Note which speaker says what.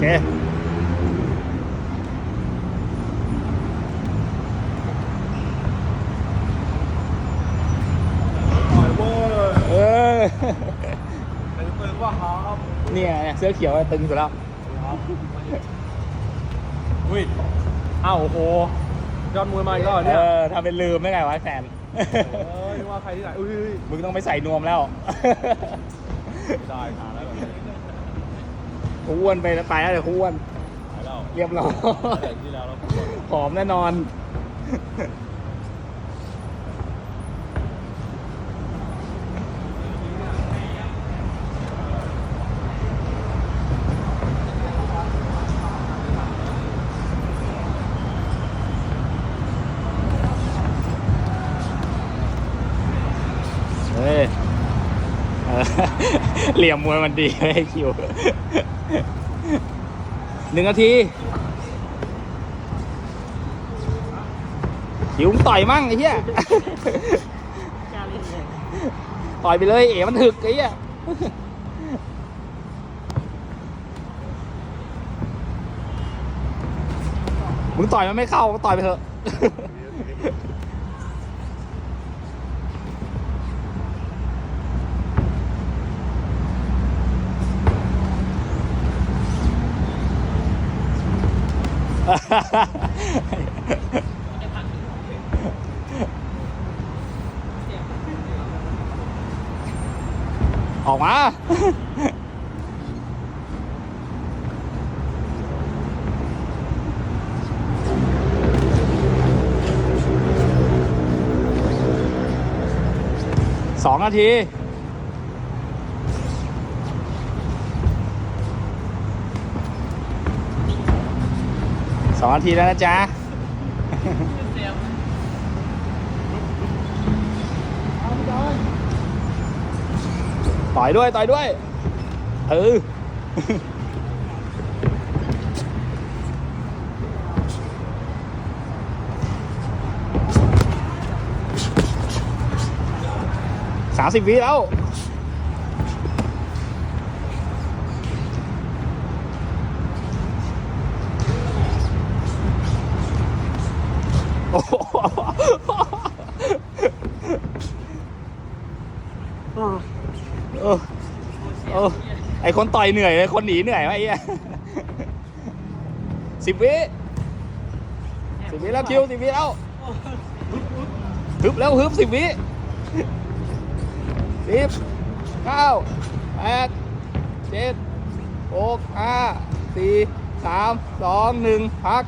Speaker 1: เค
Speaker 2: ต่อยเว้ย
Speaker 1: เออ
Speaker 2: เป็นตึงว่าครับ
Speaker 1: เนี่ยเนี่ยเสื้อเขียวตึงสุดแล้ว
Speaker 2: ครับอุ้ยอ้าวโอ้โหยอดมวยมาอีกแล้วเหรอ
Speaker 1: เอ
Speaker 2: เนี่ย
Speaker 1: อทำเป็นลืมได้ไงวะแฟน
Speaker 2: เอ้ยว่าใครที่ไหนอุ้ย
Speaker 1: มึงต้องไปใส่นวมแล้ว
Speaker 2: ได้ขา แล้วแบบนี้
Speaker 1: เขาอ้วนไปไปแล้วเดี๋ยวเขาอ้วน
Speaker 2: หายแล้ว
Speaker 1: เรียบร้อย
Speaker 2: แต่ที่แล้วเรา
Speaker 1: ผอมแน่นอน เฮ้ย เหลี่ยมมวยมันดีไอ้คิวหนึ่งนาทีคิวมึงต่อยมั่งไอ้เหี้ยต่อยไปเลยเอ๋มันถึกไอ้เหี้ยมึงต่อยมันไม่เข้าก็ต่อยไปเถอะ ออกมา สองนาที สองนาทีแล้วนะจ๊ะต่อยด้วย ต่อยด้วย เออสามสิบวิแล้ว โอ้โหเออเออไอคนต่อยเหนื่อยไอคนหนีเหนื่อยวะไอ้เหี้ยสิบวิสิบวิแล้วคิวสิบวิแล้วฮึบแล้วฮึบสิบวิสิบเก้าแปดเจ็ดหกห้าสี่สามสองหนึ่งพัก